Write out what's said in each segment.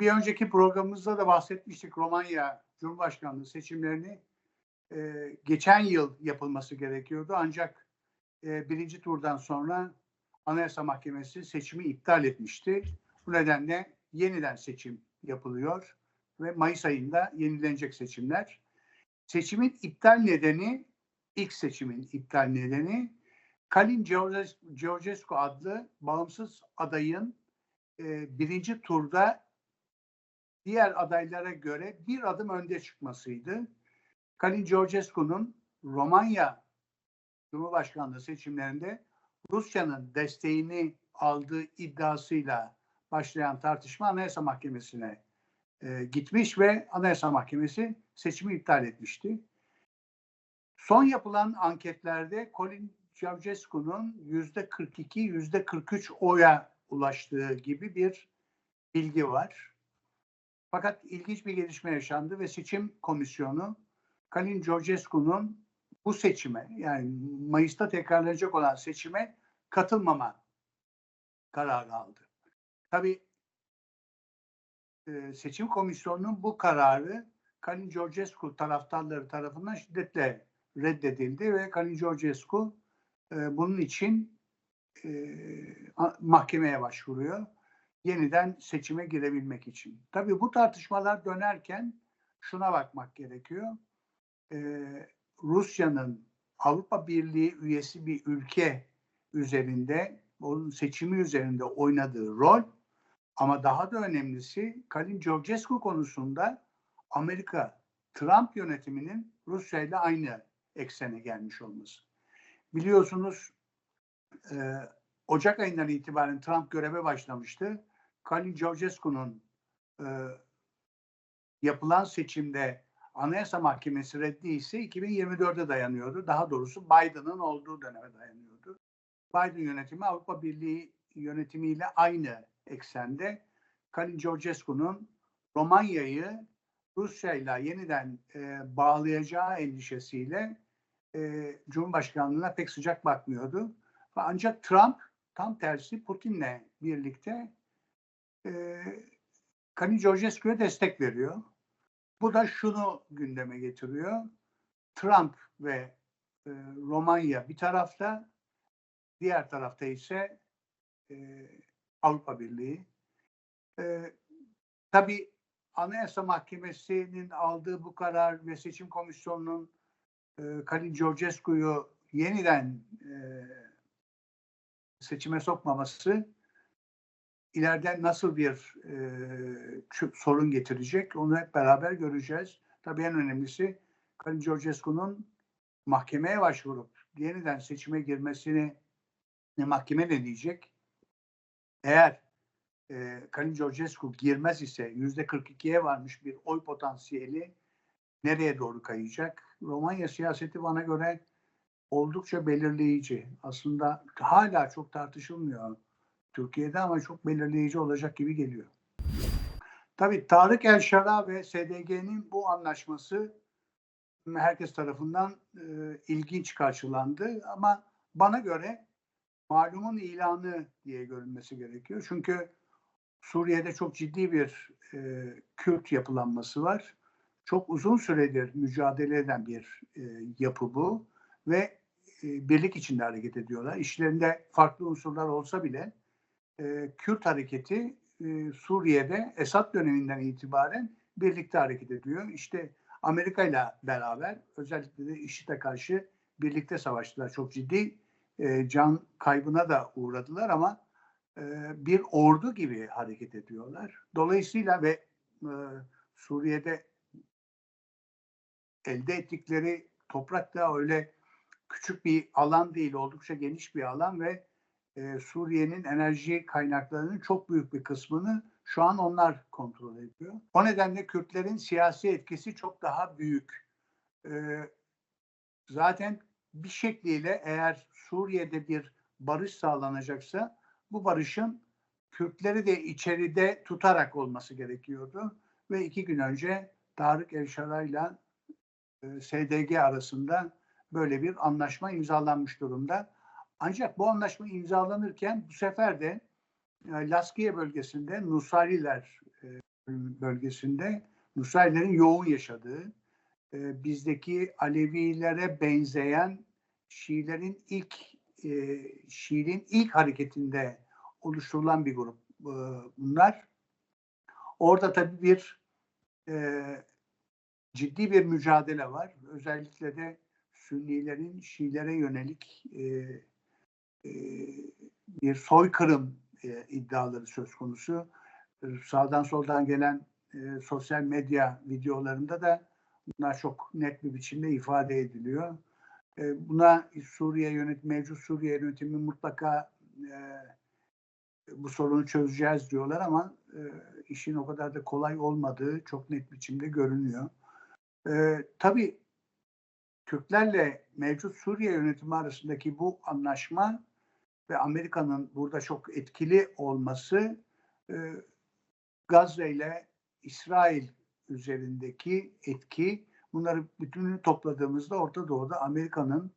bir önceki programımızda da bahsetmiştik Romanya Cumhurbaşkanlığı seçimlerini e, geçen yıl yapılması gerekiyordu. Ancak e, birinci turdan sonra Anayasa Mahkemesi seçimi iptal etmişti. Bu nedenle yeniden seçim yapılıyor ve Mayıs ayında yenilenecek seçimler. Seçimin iptal nedeni, ilk seçimin iptal nedeni Kalin Georgescu adlı bağımsız adayın e, birinci turda diğer adaylara göre bir adım önde çıkmasıydı. Kalin Georgescu'nun Romanya Cumhurbaşkanlığı seçimlerinde Rusya'nın desteğini aldığı iddiasıyla başlayan tartışma Anayasa Mahkemesi'ne e, gitmiş ve Anayasa Mahkemesi seçimi iptal etmişti. Son yapılan anketlerde Colin Ceausescu'nun yüzde 42, yüzde 43 oya ulaştığı gibi bir bilgi var. Fakat ilginç bir gelişme yaşandı ve seçim komisyonu Kalin Georgescu'nun bu seçime yani Mayıs'ta tekrarlanacak olan seçime katılmama kararı aldı. Tabii e, seçim komisyonunun bu kararı Kalin Georgescu taraftarları tarafından şiddetle reddedildi ve Kalin Georgescu e, bunun için e, mahkemeye başvuruyor. Yeniden seçime girebilmek için. Tabii bu tartışmalar dönerken şuna bakmak gerekiyor. Rusya'nın Avrupa Birliği üyesi bir ülke üzerinde, onun seçimi üzerinde oynadığı rol ama daha da önemlisi Kalin Georgescu konusunda Amerika Trump yönetiminin Rusya ile aynı eksene gelmiş olması. Biliyorsunuz e, Ocak ayından itibaren Trump göreve başlamıştı. Kalin Georgescu'nun e, yapılan seçimde Anayasa Mahkemesi reddi ise 2024'e dayanıyordu. Daha doğrusu Biden'ın olduğu döneme dayanıyordu. Biden yönetimi Avrupa Birliği yönetimiyle aynı eksende. Kalin Georgescu'nun Romanya'yı Rusya ile yeniden e, bağlayacağı endişesiyle e, Cumhurbaşkanlığına pek sıcak bakmıyordu. Ancak Trump tam tersi Putin'le birlikte e, Kalin Georgescu'ya destek veriyor. Bu da şunu gündeme getiriyor. Trump ve e, Romanya bir tarafta, diğer tarafta ise e, Avrupa Birliği. E, tabii Anayasa Mahkemesi'nin aldığı bu karar ve seçim komisyonunun e, Kalin Georgescu'yu yeniden e, seçime sokmaması ileriden nasıl bir e, sorun getirecek onu hep beraber göreceğiz. Tabii en önemlisi Kalin Georgescu'nun mahkemeye başvurup yeniden seçime girmesini ne mahkeme ne diyecek? Eğer e, Kalin Georgescu girmez ise yüzde 42'ye varmış bir oy potansiyeli nereye doğru kayacak? Romanya siyaseti bana göre oldukça belirleyici. Aslında hala çok tartışılmıyor Türkiye'de ama çok belirleyici olacak gibi geliyor. Tabii Tarık El Şara ve SDG'nin bu anlaşması herkes tarafından e, ilginç karşılandı ama bana göre malumun ilanı diye görünmesi gerekiyor. Çünkü Suriye'de çok ciddi bir e, Kürt yapılanması var. Çok uzun süredir mücadele eden bir e, yapı bu ve e, birlik içinde hareket ediyorlar. İşlerinde farklı unsurlar olsa bile e, Kürt hareketi e, Suriye'de Esad döneminden itibaren birlikte hareket ediyor. İşte Amerika ile beraber özellikle de IŞİD'e karşı birlikte savaştılar. Çok ciddi e, can kaybına da uğradılar ama e, bir ordu gibi hareket ediyorlar. Dolayısıyla ve e, Suriye'de elde ettikleri toprak da öyle küçük bir alan değil, oldukça geniş bir alan ve e, Suriye'nin enerji kaynaklarının çok büyük bir kısmını şu an onlar kontrol ediyor. O nedenle Kürtlerin siyasi etkisi çok daha büyük. E, zaten bir şekliyle eğer Suriye'de bir barış sağlanacaksa bu barışın Kürtleri de içeride tutarak olması gerekiyordu. Ve iki gün önce Tarık Elşara ile SDG arasında böyle bir anlaşma imzalanmış durumda. Ancak bu anlaşma imzalanırken bu sefer de e, Laskiye bölgesinde Nusayriler e, bölgesinde Nusayrilerin yoğun yaşadığı, e, bizdeki Alevilere benzeyen Şiilerin ilk Şii'nin ilk hareketinde oluşturulan bir grup bunlar. Orada tabii bir ciddi bir mücadele var. Özellikle de Sünnilerin Şiilere yönelik e, bir soykırım e, iddiaları söz konusu. E, sağdan soldan gelen e, sosyal medya videolarında da bunlar çok net bir biçimde ifade ediliyor. E, buna Suriye yönet mevcut Suriye yönetimi mutlaka e, bu sorunu çözeceğiz diyorlar ama e, işin o kadar da kolay olmadığı çok net biçimde görünüyor. E, tabii Türklerle mevcut Suriye yönetimi arasındaki bu anlaşma ve Amerika'nın burada çok etkili olması e, Gazze ile İsrail üzerindeki etki bunları bütününü topladığımızda Orta Doğu'da Amerika'nın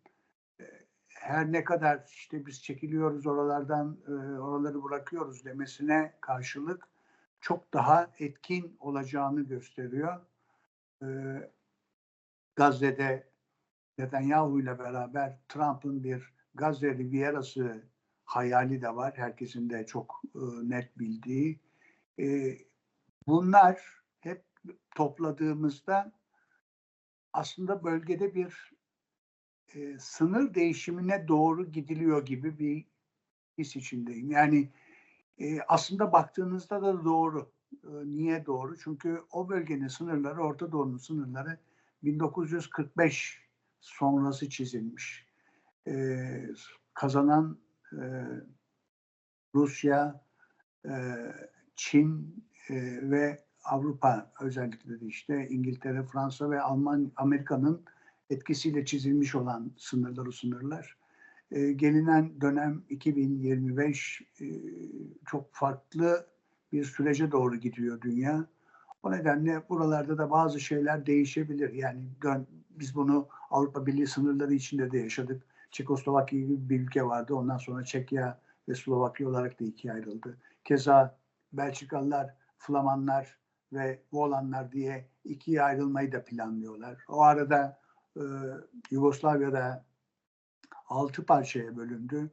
e, her ne kadar işte biz çekiliyoruz oralardan e, oraları bırakıyoruz demesine karşılık çok daha etkin olacağını gösteriyor. E, Gazze'de Netanyahu ile beraber Trump'ın bir Gazze Riviera'sı hayali de var. Herkesin de çok e, net bildiği. E, bunlar hep topladığımızda aslında bölgede bir e, sınır değişimine doğru gidiliyor gibi bir his içindeyim. Yani e, aslında baktığınızda da doğru. E, niye doğru? Çünkü o bölgenin sınırları, Orta Doğu'nun sınırları 1945 sonrası çizilmiş. E, kazanan e, Rusya, e, Çin e, ve Avrupa özellikle de işte İngiltere, Fransa ve Alman, Amerika'nın etkisiyle çizilmiş olan sınırlar o sınırlar. E, gelinen dönem 2025 e, çok farklı bir sürece doğru gidiyor dünya. O nedenle buralarda da bazı şeyler değişebilir. Yani biz bunu Avrupa Birliği sınırları içinde de yaşadık. Çekoslovakya gibi bir ülke vardı. Ondan sonra Çekya ve Slovakya olarak da ikiye ayrıldı. Keza Belçikalılar, Flamanlar ve Volanlar diye ikiye ayrılmayı da planlıyorlar. O arada e, Yugoslavya'da altı parçaya bölündü.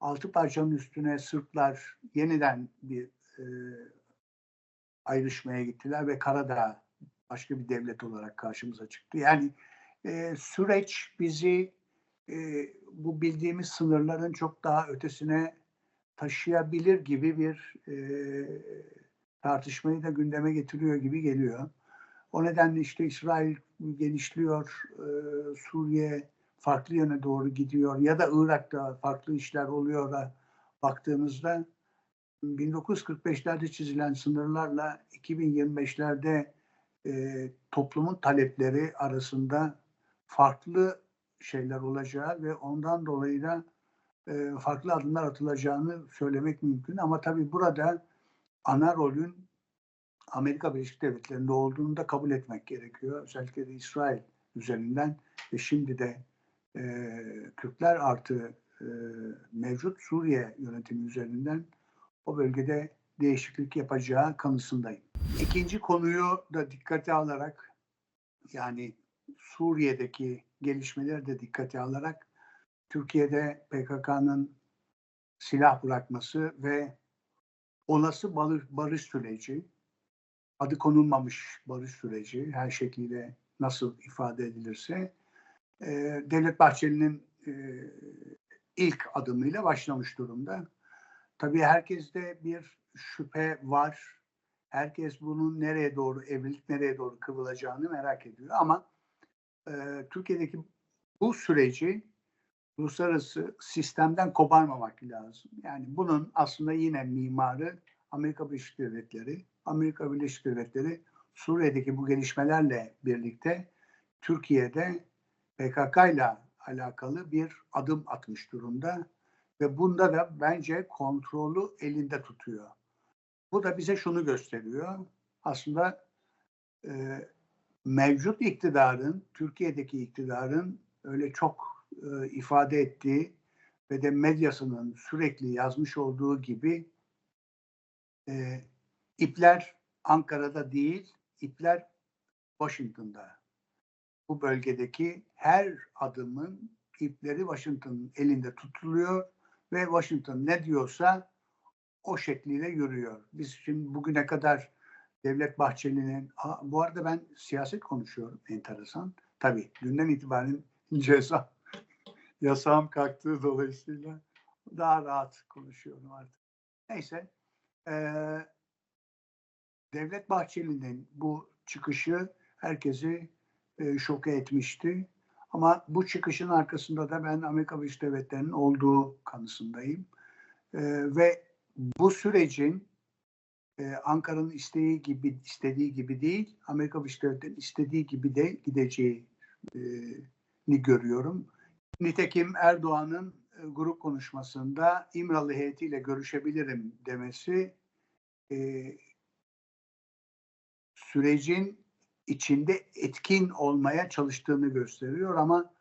Altı parçanın üstüne Sırplar yeniden bir e, ayrışmaya gittiler ve Karadağ başka bir devlet olarak karşımıza çıktı. Yani e, süreç bizi e, bu bildiğimiz sınırların çok daha ötesine taşıyabilir gibi bir e, tartışmayı da gündeme getiriyor gibi geliyor. O nedenle işte İsrail genişliyor, e, Suriye farklı yöne doğru gidiyor ya da Irak'ta farklı işler oluyor da baktığımızda 1945'lerde çizilen sınırlarla 2025'lerde e, toplumun talepleri arasında farklı şeyler olacağı ve ondan dolayı da e, farklı adımlar atılacağını söylemek mümkün. Ama tabii burada ana rolün Amerika Birleşik Devletleri'nde olduğunu da kabul etmek gerekiyor. Özellikle de İsrail üzerinden ve şimdi de e, Kürtler artı e, mevcut Suriye yönetimi üzerinden o bölgede değişiklik yapacağı kanısındayım. İkinci konuyu da dikkate alarak yani Suriye'deki gelişmeleri de dikkate alarak Türkiye'de PKK'nın silah bırakması ve olası barış, süreci, adı konulmamış barış süreci her şekilde nasıl ifade edilirse e, Devlet Bahçeli'nin e, ilk adımıyla başlamış durumda. Tabii herkeste bir şüphe var. Herkes bunun nereye doğru, evlilik nereye doğru kıvrılacağını merak ediyor. Ama e, Türkiye'deki bu süreci uluslararası sistemden koparmamak lazım. Yani bunun aslında yine mimarı Amerika Birleşik Devletleri. Amerika Birleşik Devletleri Suriye'deki bu gelişmelerle birlikte Türkiye'de PKK ile alakalı bir adım atmış durumda ve bunda da bence kontrolü elinde tutuyor. Bu da bize şunu gösteriyor. Aslında e, mevcut iktidarın, Türkiye'deki iktidarın öyle çok e, ifade ettiği ve de medyasının sürekli yazmış olduğu gibi e, ipler Ankara'da değil, ipler Washington'da. Bu bölgedeki her adımın ipleri Washington'ın elinde tutuluyor ve Washington ne diyorsa o şekliyle yürüyor. Biz şimdi bugüne kadar Devlet Bahçeli'nin, bu arada ben siyaset konuşuyorum enteresan. Tabii dünden itibaren ceza yasağım kalktığı dolayısıyla daha rahat konuşuyorum artık. Neyse. Ee, Devlet Bahçeli'nin bu çıkışı herkesi e, şoke etmişti. Ama bu çıkışın arkasında da ben Amerika Birleşik Devletleri'nin olduğu kanısındayım. E, ve bu sürecin e, Ankara'nın isteği gibi istediği gibi değil, Amerika Birleşik Devletleri'nin istediği gibi de gideceğini görüyorum. Nitekim Erdoğan'ın e, grup konuşmasında İmralı heyetiyle görüşebilirim demesi e, sürecin içinde etkin olmaya çalıştığını gösteriyor ama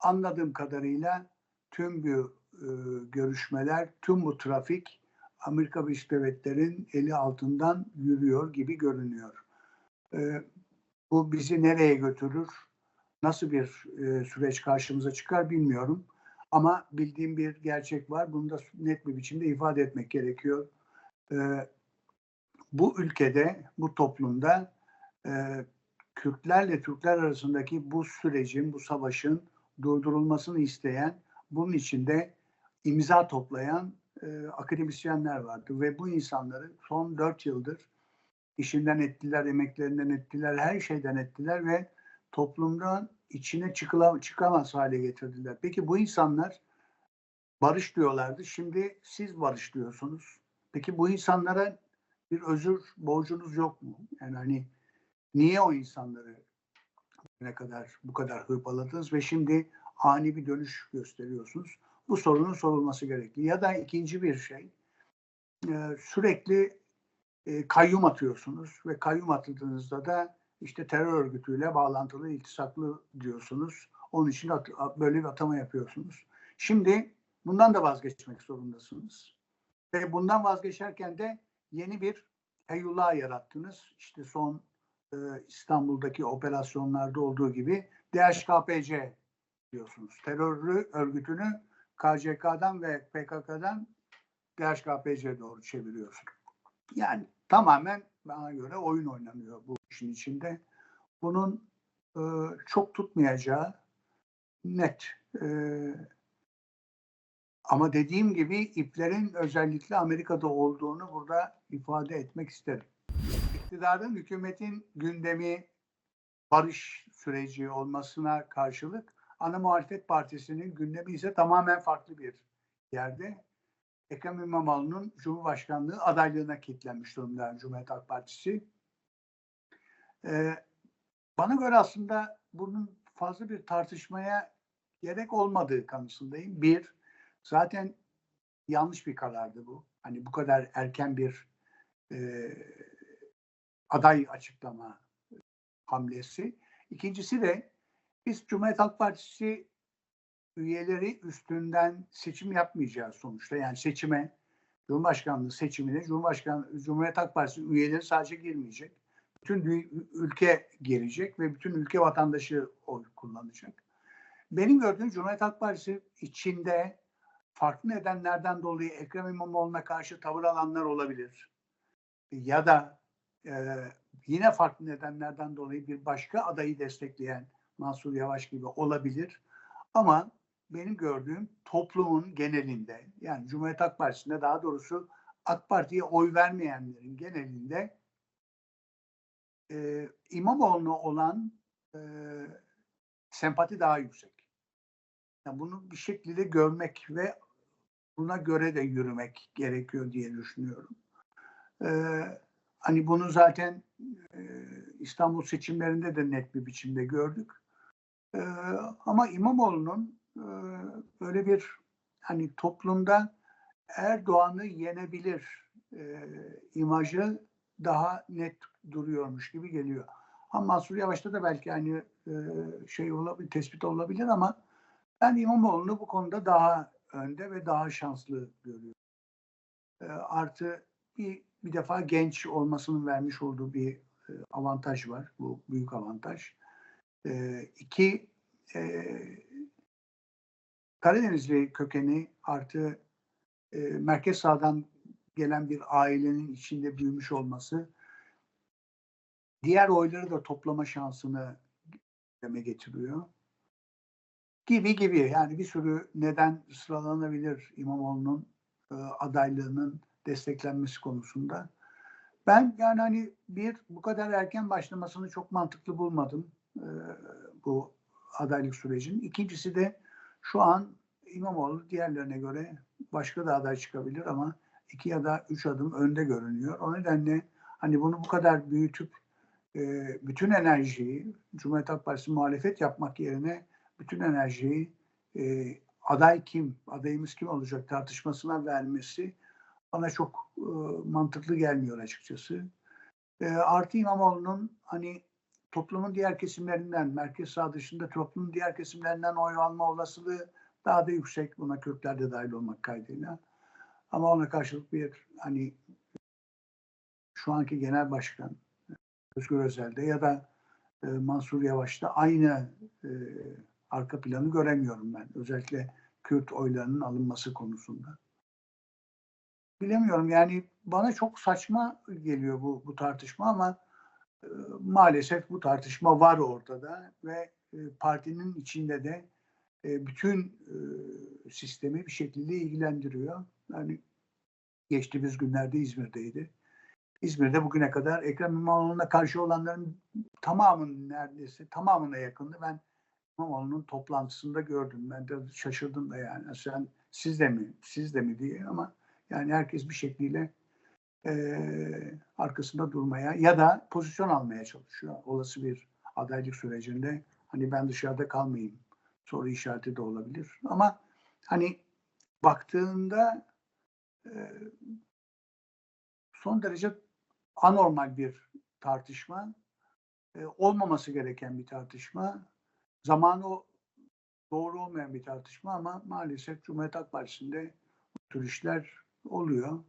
anladığım kadarıyla tüm bu e, görüşmeler, tüm bu trafik Amerika Birleşik Devletleri'nin eli altından yürüyor gibi görünüyor. E, bu bizi nereye götürür? Nasıl bir e, süreç karşımıza çıkar bilmiyorum. Ama bildiğim bir gerçek var. Bunu da net bir biçimde ifade etmek gerekiyor. E, bu ülkede, bu toplumda e, Kürtlerle Türkler arasındaki bu sürecin, bu savaşın durdurulmasını isteyen, bunun içinde imza toplayan e, akademisyenler vardı. Ve bu insanları son dört yıldır işinden ettiler, emeklerinden ettiler, her şeyden ettiler ve toplumdan içine çıkıla, çıkamaz hale getirdiler. Peki bu insanlar barış diyorlardı. Şimdi siz barış diyorsunuz. Peki bu insanlara bir özür borcunuz yok mu? Yani hani Niye o insanları ne kadar bu kadar hırpaladınız ve şimdi ani bir dönüş gösteriyorsunuz? Bu sorunun sorulması gerekli. Ya da ikinci bir şey e, sürekli e, kayyum atıyorsunuz ve kayyum atıldığınızda da işte terör örgütüyle bağlantılı, iltisaklı diyorsunuz. Onun için böyle bir atama yapıyorsunuz. Şimdi bundan da vazgeçmek zorundasınız. Ve bundan vazgeçerken de yeni bir Eyullah yarattınız. İşte son e, İstanbul'daki operasyonlarda olduğu gibi DHKPC diyorsunuz. Terörlü örgütünü KCK'dan ve PKK'dan DHKPC doğru çeviriyorsun. Yani tamamen bana göre oyun oynanıyor bu işin içinde. Bunun e, çok tutmayacağı net. E, ama dediğim gibi iplerin özellikle Amerika'da olduğunu burada ifade etmek isterim iktidarın, hükümetin gündemi barış süreci olmasına karşılık ana muhalefet partisinin gündemi ise tamamen farklı bir yerde. Ekrem İmamoğlu'nun Cumhurbaşkanlığı adaylığına kilitlenmiş durumda Cumhuriyet Halk Partisi. Ee, bana göre aslında bunun fazla bir tartışmaya gerek olmadığı kanısındayım. Bir, zaten yanlış bir karardı bu. Hani bu kadar erken bir e, aday açıklama hamlesi. İkincisi de biz Cumhuriyet Halk Partisi üyeleri üstünden seçim yapmayacağız sonuçta. Yani seçime, Cumhurbaşkanlığı seçimine Cumhurbaşkanı Cumhuriyet Halk Partisi üyeleri sadece girmeyecek. Bütün ülke girecek ve bütün ülke vatandaşı oy kullanacak. Benim gördüğüm Cumhuriyet Halk Partisi içinde farklı nedenlerden dolayı Ekrem İmamoğlu'na karşı tavır alanlar olabilir. Ya da e, yine farklı nedenlerden dolayı bir başka adayı destekleyen Mansur Yavaş gibi olabilir. Ama benim gördüğüm toplumun genelinde yani Cumhuriyet Halk Partisi'nde daha doğrusu AK Parti'ye oy vermeyenlerin genelinde e, İmamoğlu'na olan e, sempati daha yüksek. Yani bunu bir şekilde görmek ve buna göre de yürümek gerekiyor diye düşünüyorum. Ee, Hani bunu zaten e, İstanbul seçimlerinde de net bir biçimde gördük. E, ama İmamoğlu'nun e, böyle bir hani toplumda Erdoğan'ı yenebilir e, imajı daha net duruyormuş gibi geliyor. Ama Mansur Yavaş'ta da belki aynı e, şey olabilir, tespit olabilir ama ben İmamoğlu'nu bu konuda daha önde ve daha şanslı görüyorum. E, artı bir bir defa genç olmasının vermiş olduğu bir e, avantaj var. Bu büyük avantaj. E, iki, e, Karadenizli kökeni artı e, merkez sağdan gelen bir ailenin içinde büyümüş olması diğer oyları da toplama şansını deme getiriyor. Gibi gibi yani bir sürü neden sıralanabilir İmamoğlu'nun e, adaylığının desteklenmesi konusunda. Ben yani hani bir bu kadar erken başlamasını çok mantıklı bulmadım e, bu adaylık sürecinin. İkincisi de şu an İmamoğlu diğerlerine göre başka da aday çıkabilir ama iki ya da üç adım önde görünüyor. O nedenle hani bunu bu kadar büyütüp e, bütün enerjiyi Cumhuriyet Halk Partisi muhalefet yapmak yerine bütün enerjiyi e, aday kim, adayımız kim olacak tartışmasına vermesi bana çok e, mantıklı gelmiyor açıkçası. E, artı İmamoğlu'nun hani toplumun diğer kesimlerinden, merkez sağ dışında toplumun diğer kesimlerinden oy alma olasılığı daha da yüksek buna Kürtler de dahil olmak kaydıyla. Ama ona karşılık bir hani şu anki genel başkan Özgür Özel'de ya da e, Mansur Yavaş'ta aynı e, arka planı göremiyorum ben. Özellikle Kürt oylarının alınması konusunda. Bilemiyorum yani bana çok saçma geliyor bu, bu tartışma ama maalesef bu tartışma var ortada ve e, partinin içinde de e, bütün e, sistemi bir şekilde ilgilendiriyor. Yani geçtiğimiz günlerde İzmir'deydi. İzmir'de bugüne kadar Ekrem İmamoğlu'na karşı olanların tamamının neredeyse tamamına yakındı. Ben İmamoğlu'nun toplantısında gördüm. Ben de şaşırdım da yani. Sen siz de mi, siz de mi diye ama yani herkes bir şekilde e, arkasında durmaya ya da pozisyon almaya çalışıyor. Olası bir adaylık sürecinde hani ben dışarıda kalmayayım soru işareti de olabilir. Ama hani baktığında e, son derece anormal bir tartışma, e, olmaması gereken bir tartışma, zamanı doğru olmayan bir tartışma ama maalesef Cumhuriyet Halk Partisi'nde bu tür işler oluyor.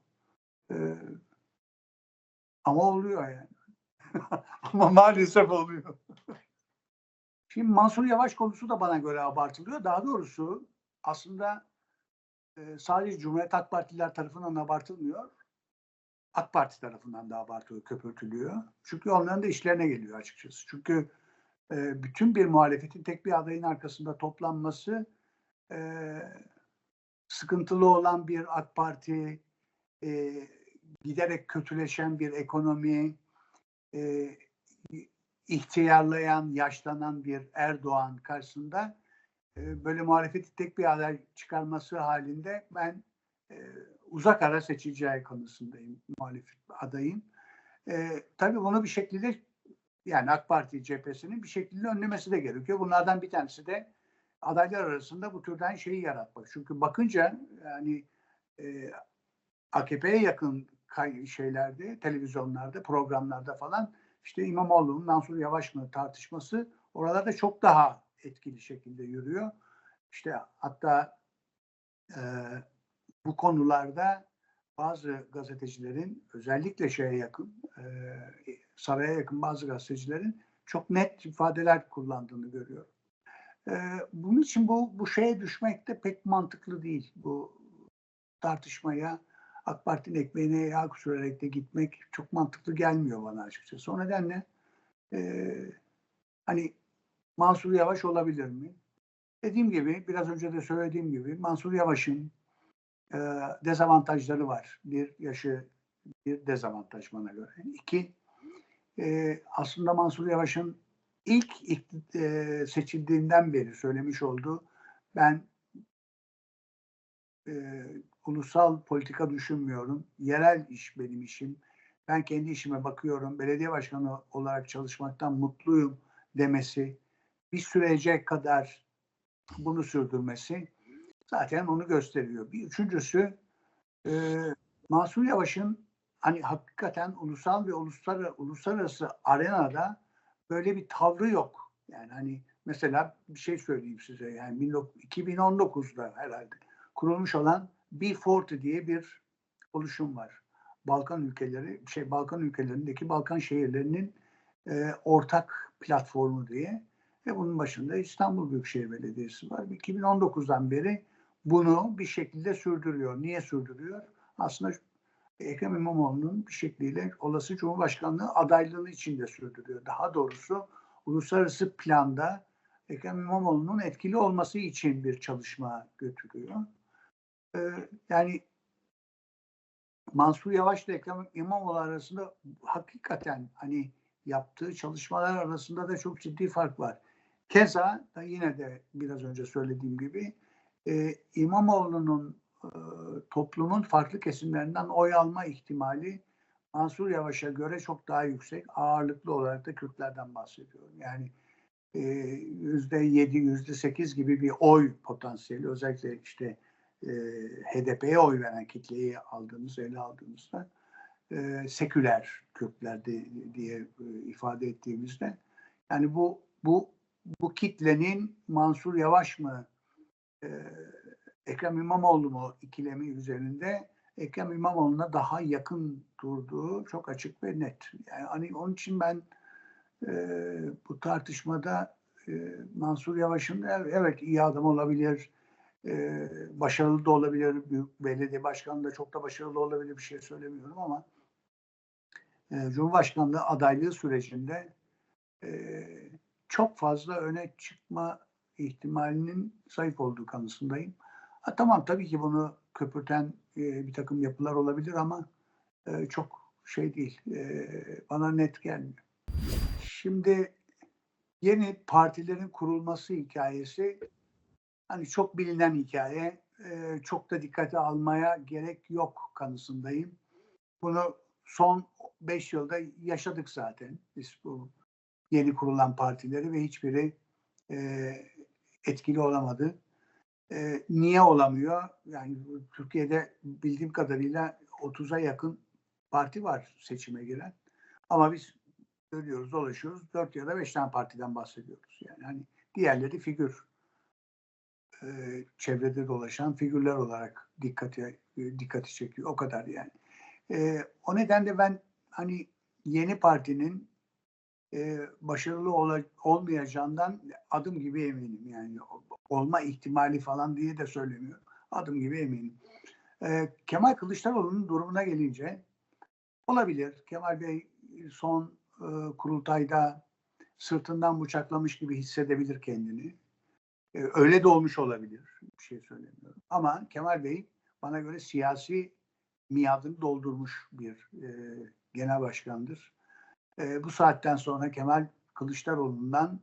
E, ama oluyor yani. ama maalesef oluyor. Şimdi Mansur Yavaş konusu da bana göre abartılıyor. Daha doğrusu aslında e, sadece Cumhuriyet Halk Partililer tarafından abartılmıyor. AK Parti tarafından da abartılıyor, köpürtülüyor. Çünkü onların da işlerine geliyor açıkçası. Çünkü e, bütün bir muhalefetin tek bir adayın arkasında toplanması e, sıkıntılı olan bir AK Parti, e, giderek kötüleşen bir ekonomi, e, ihtiyarlayan, yaşlanan bir Erdoğan karşısında e, böyle muhalefeti tek bir aday çıkarması halinde ben e, uzak ara seçileceği konusundayım muhalefet adayım. E, tabii bunu bir şekilde yani AK Parti cephesinin bir şekilde önlemesi de gerekiyor. Bunlardan bir tanesi de adaylar arasında bu türden şeyi yaratmak. Çünkü bakınca yani e, AKP'ye yakın şeylerde, televizyonlarda, programlarda falan işte İmamoğlu'nun Mansur Yavaş mı tartışması oralarda çok daha etkili şekilde yürüyor. İşte hatta e, bu konularda bazı gazetecilerin özellikle şeye yakın, e, saraya yakın bazı gazetecilerin çok net ifadeler kullandığını görüyorum. E, bunun için bu bu şeye düşmek de pek mantıklı değil. Bu tartışmaya AK Parti'nin ekmeğine yağ sürerek de gitmek çok mantıklı gelmiyor bana açıkçası. O nedenle e, hani Mansur Yavaş olabilir mi? Dediğim gibi, biraz önce de söylediğim gibi Mansur Yavaş'ın e, dezavantajları var. Bir yaşı bir dezavantaj bana göre. İki, e, aslında Mansur Yavaş'ın ilk, ilk e, seçildiğinden beri söylemiş olduğu ben e, ulusal politika düşünmüyorum. Yerel iş benim işim. Ben kendi işime bakıyorum. Belediye başkanı olarak çalışmaktan mutluyum demesi, bir sürece kadar bunu sürdürmesi zaten onu gösteriyor. Bir üçüncüsü e, Mansur Yavaş'ın hani hakikaten ulusal ve uluslararası, uluslararası arenada böyle bir tavrı yok. Yani hani mesela bir şey söyleyeyim size yani 2019'da herhalde kurulmuş olan B40 diye bir oluşum var. Balkan ülkeleri, şey Balkan ülkelerindeki Balkan şehirlerinin e, ortak platformu diye. Ve bunun başında İstanbul Büyükşehir Belediyesi var. 2019'dan beri bunu bir şekilde sürdürüyor. Niye sürdürüyor? Aslında Ekrem İmamoğlu'nun bir şekliyle olası Cumhurbaşkanlığı adaylığını içinde sürdürüyor. Daha doğrusu uluslararası planda Ekrem İmamoğlu'nun etkili olması için bir çalışma götürüyor. Ee, yani Mansur Yavaş ile Ekrem İmamoğlu arasında hakikaten hani yaptığı çalışmalar arasında da çok ciddi fark var. Keza da yine de biraz önce söylediğim gibi e, İmamoğlu'nun e, toplumun farklı kesimlerinden oy alma ihtimali Mansur Yavaş'a göre çok daha yüksek. Ağırlıklı olarak da Kürtlerden bahsediyorum. Yani e, yüzde yedi, yüzde sekiz gibi bir oy potansiyeli özellikle işte e, HDP'ye oy veren kitleyi aldığımız, ele aldığımızda e, seküler Kürtler de, diye e, ifade ettiğimizde yani bu bu bu kitlenin Mansur Yavaş mı e, Ekrem İmamoğlu mu ikilemi üzerinde Ekrem İmamoğlu'na daha yakın durduğu çok açık ve net. Yani hani onun için ben e, bu tartışmada e, Mansur Yavaş'ın evet iyi adam olabilir, e, başarılı da olabilir, büyük belediye başkanı da çok da başarılı olabilir bir şey söylemiyorum ama e, Cumhurbaşkanlığı adaylığı sürecinde e, çok fazla öne çıkma ihtimalinin zayıf olduğu kanısındayım. Ha, tamam tabii ki bunu köpürten e, bir takım yapılar olabilir ama e, çok şey değil. E, bana net gelmiyor. Şimdi yeni partilerin kurulması hikayesi hani çok bilinen hikaye. E, çok da dikkate almaya gerek yok kanısındayım. Bunu son 5 yılda yaşadık zaten. Biz bu yeni kurulan partileri ve hiçbiri e, etkili olamadı. E, niye olamıyor? Yani Türkiye'de bildiğim kadarıyla 30'a yakın parti var seçime giren. Ama biz görüyoruz, dolaşıyoruz. 4 ya da 5 tane partiden bahsediyoruz. Yani hani diğerleri figür. E, çevrede dolaşan figürler olarak dikkati dikkati çekiyor. O kadar yani. E, o nedenle ben hani yeni partinin e, başarılı ol, olmayacağından adım gibi eminim. Yani olma ihtimali falan diye de söylemiyorum. Adım gibi eminim. E, Kemal Kılıçdaroğlu'nun durumuna gelince olabilir. Kemal Bey son e, kurultayda sırtından bıçaklamış gibi hissedebilir kendini. E, öyle de olmuş olabilir. Bir şey söylemiyorum. Ama Kemal Bey bana göre siyasi miadını doldurmuş bir e, genel başkandır. E, bu saatten sonra Kemal Kılıçdaroğlu'ndan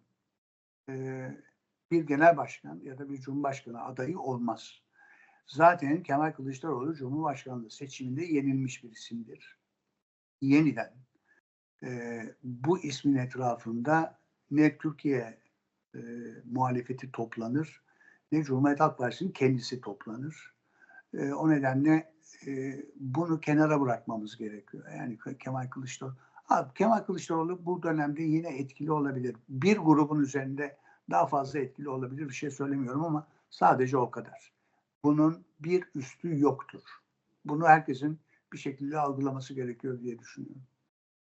e, bir genel başkan ya da bir cumhurbaşkanı adayı olmaz. Zaten Kemal Kılıçdaroğlu Cumhurbaşkanlığı seçiminde yenilmiş bir isimdir. Yeniden e, bu ismin etrafında ne Türkiye e, muhalefeti toplanır ne Cumhuriyet Halk Partisi'nin kendisi toplanır. E, o nedenle e, bunu kenara bırakmamız gerekiyor. Yani Kemal Kılıçdaroğlu Abi, Kemal Kılıçdaroğlu bu dönemde yine etkili olabilir. Bir grubun üzerinde daha fazla etkili olabilir bir şey söylemiyorum ama sadece o kadar. Bunun bir üstü yoktur. Bunu herkesin bir şekilde algılaması gerekiyor diye düşünüyorum.